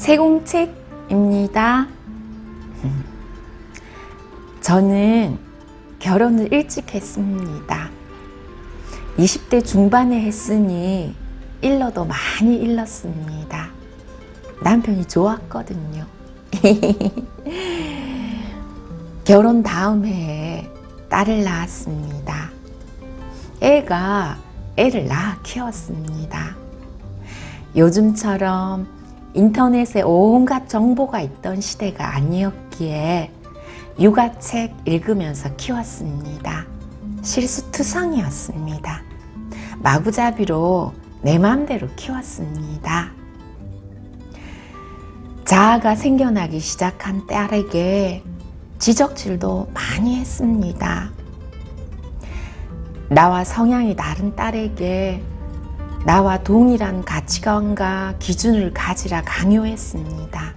세공책입니다. 저는 결혼을 일찍 했습니다. 20대 중반에 했으니 일러도 많이 일렀습니다. 남편이 좋았거든요. 결혼 다음 해에 딸을 낳았습니다. 애가 애를 낳아 키웠습니다. 요즘처럼 인터넷에 온갖 정보가 있던 시대가 아니었기에 육아책 읽으면서 키웠습니다. 실수투성이었습니다. 마구잡이로 내 마음대로 키웠습니다. 자아가 생겨나기 시작한 딸에게 지적질도 많이 했습니다. 나와 성향이 다른 딸에게 나와 동일한 가치관과 기준을 가지라 강요했습니다.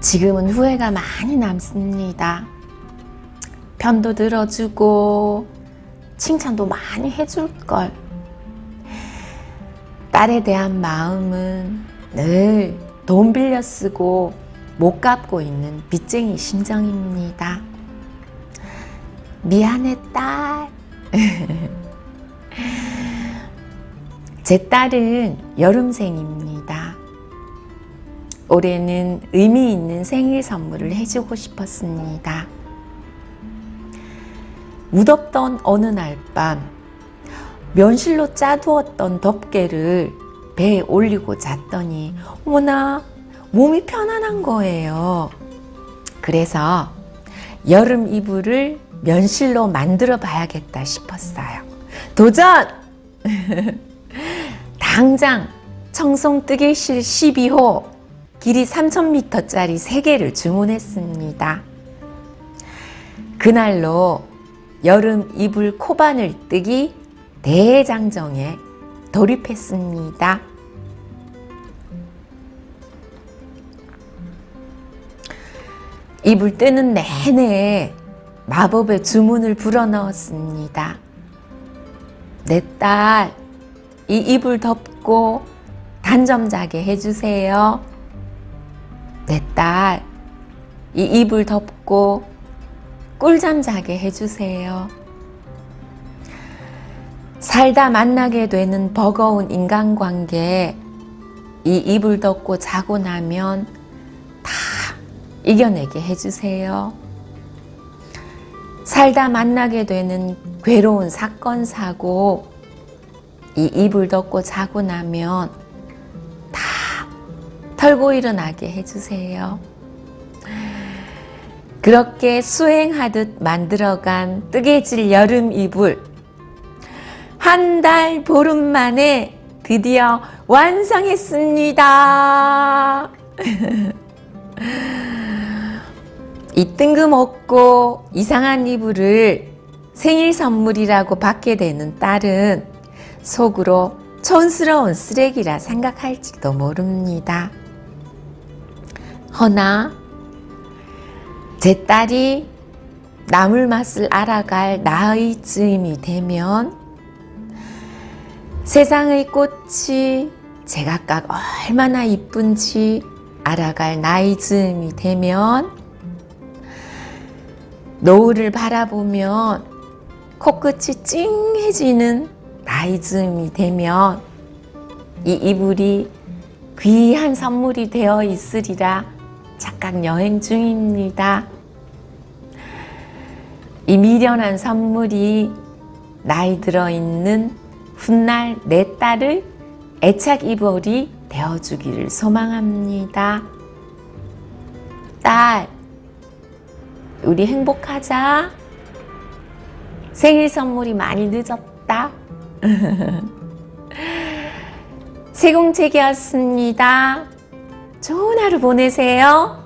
지금은 후회가 많이 남습니다. 편도 들어주고 칭찬도 많이 해줄 걸. 딸에 대한 마음은 늘 돈 빌려 쓰고 못 갚고 있는 빚쟁이 심정입니다. 미안해, 딸. 제 딸은 여름생입니다. 올해는 의미 있는 생일 선물을 해주고 싶었습니다. 무덥던 어느 날 밤, 면실로 짜두었던 덮개를 배에 올리고 잤더니, 어머나, 몸이 편안한 거예요. 그래서 여름 이불을 면실로 만들어 봐야겠다 싶었어요. 도전! 당장 청송 뜨개 실 12호 길이 3,000m짜리 3개를 주문했습니다. 그날로 여름 이불 코바늘 뜨기 대장정에 돌입했습니다. 이불 뜨는 내내 마법의 주문을 불어넣었습니다. 내 딸, 이 이불 덮고 단점 자게 해주세요. 내 딸, 이 이불 덮고 꿀잠 자게 해주세요. 살다 만나게 되는 버거운 인간관계, 이 이불 덮고 자고 나면 다 이겨내게 해주세요. 살다 만나게 되는 괴로운 사건, 사고, 이 이불 덮고 자고 나면 다 털고 일어나게 해주세요. 그렇게 수행하듯 만들어간 뜨개질 여름 이불. 한 달 보름 만에 드디어 완성했습니다. 이 뜬금없고 이상한 이불을 생일 선물이라고 받게 되는 딸은 속으로 촌스러운 쓰레기라 생각할지도 모릅니다. 허나 제 딸이 나물 맛을 알아갈 즈음이 되면 세상의 꽃이 제각각 얼마나 이쁜지 알아갈 즈음이 되면 노을을 바라보면 코끝이 찡해지는 나이 즈음이 되면 이 이불이 귀한 선물이 되어 있으리라 착각 여행 중입니다. 이 미련한 선물이 나이 들어 있는 훗날 내 딸을 애착 이불이 되어주기를 소망합니다. 딸, 우리 행복하자. 생일 선물이 많이 늦었다. 세공책이었습니다. 좋은 하루 보내세요.